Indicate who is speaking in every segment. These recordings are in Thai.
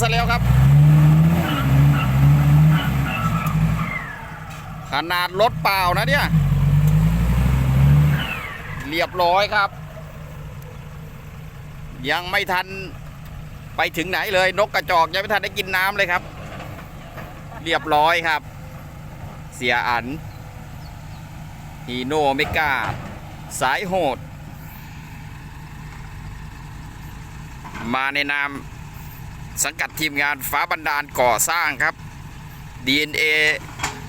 Speaker 1: ซะแล้วครับ ขนาดรถเปล่านะเนี่ย เรียบร้อยครับ ยังไม่ทันไปถึงไหนเลย นกกระจอกยังไม่ทันได้กินน้ำเลยครับ เรียบร้อยครับ เสียอันฮีโนเมกาสายโหด มาในนาม สังกัดทีมงานฟ้าบันดาลก่อสร้างครับ DNA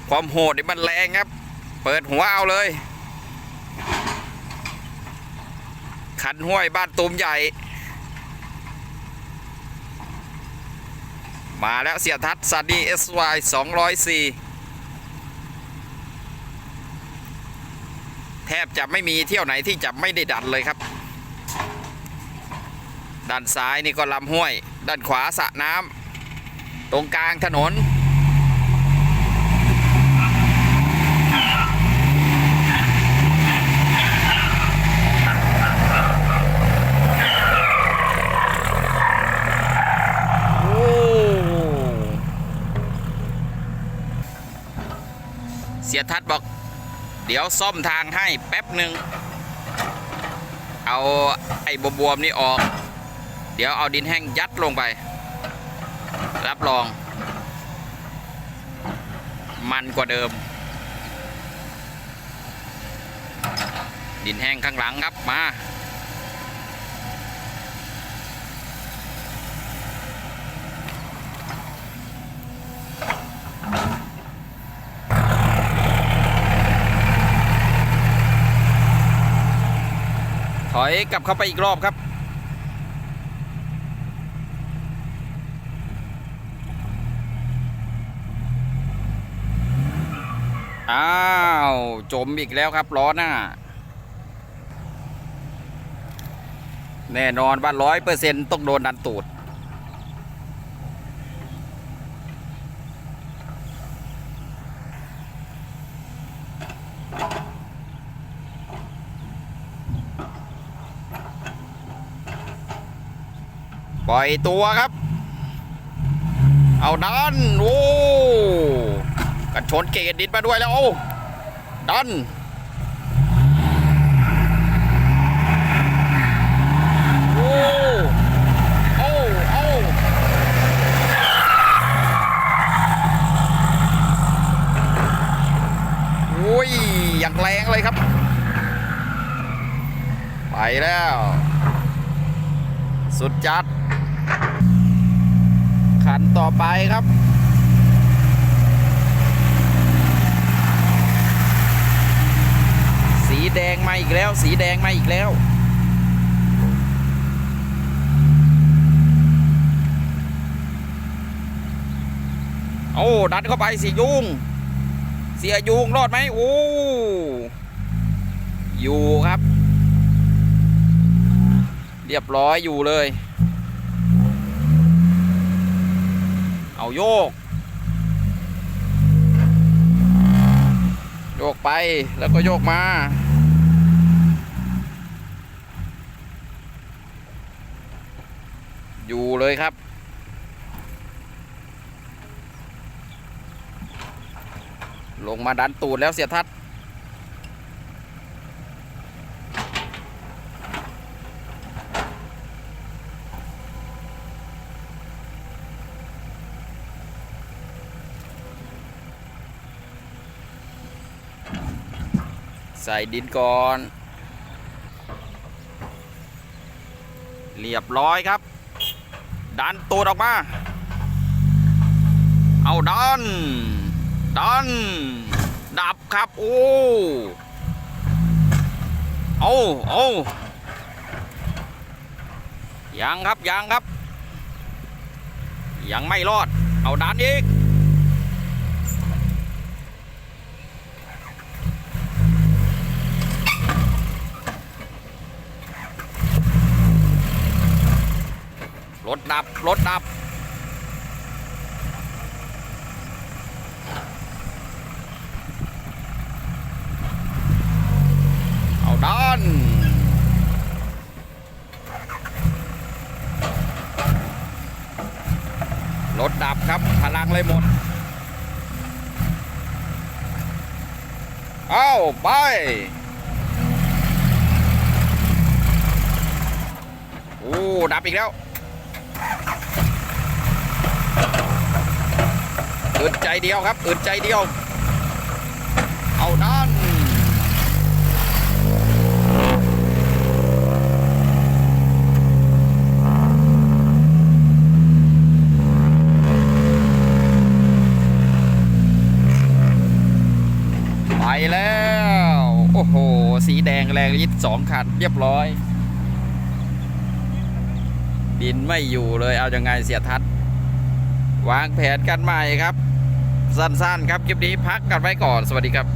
Speaker 1: ความโหดนี่มันแรงครับ เปิดหัวเอาเลย ขันห้วยบ้านตูมใหญ่ มาแล้วเสียทัศน์ซันนี่ SY 204 แทบจะไม่มีเที่ยวไหนที่จะไม่ได้ดันเลยครับ ด้านซ้ายนี่ก็ลำห้วย ด้านขวาสระน้ำตรงกลางถนน เสียทัศน์บอก เดี๋ยวซ่อมทางให้แป๊บหนึ่ง เอาไอ้บวมๆนี่ออก เดี๋ยวเอาดินแห้งยัดลงไป รับรอง มันกว่าเดิม ดินแห้งข้างหลังครับมาถอยกลับเข้าไปอีกรอบครับ อ้าว จมอีกแล้วครับล้อหน้า แน่นอนว่าร้อยเปอร์เซ็นต์ต้องโดนดันตูด ปล่อยตัวครับ เอาดัน โอ้ ชนเกตดินมาด้วยแล้ว โอ้ดันโอ้โอ้โอ้โอ้ยอย่างแรงเลยครับ ไปแล้ว สุดจัดขันต่อไปครับ สีแดงมา อีกแล้ว สีแดงมาอีกแล้ว โอ้ดันเข้าไปสิยุง เสียยุงรอดไหมโอ้อยู่ครับ เรียบร้อยอยู่เลย เอาโยก โยกไปแล้วก็โยกมา อยู่เลยครับ ลงมาดันตูดแล้วเสียทัศน์ใส่ดินก่อน เรียบร้อยครับ ดันตูดออกมา เอาดัน ดัน ดับครับ โอ้เอาเอายังครับยังครับ ยังไม่รอด เอาดันอีก ดับ รถดับ เอาดันเดับครับ พลังเลยหมด เอาไป โอ้ ดับอีกแล้ว อึดใจเดียวครับอึดใจเดียว เอานั่นไปแล้ว โอ้โห สีแดงแรงยิดสองคันเรียบร้อย ดินไม่อยู่เลยเอาอยังไงเสียทัด วางแผนกันใหม่ครับ สั้นๆ ครับคลิปนี้พักกันไว้ก่อนสวัสดีครับ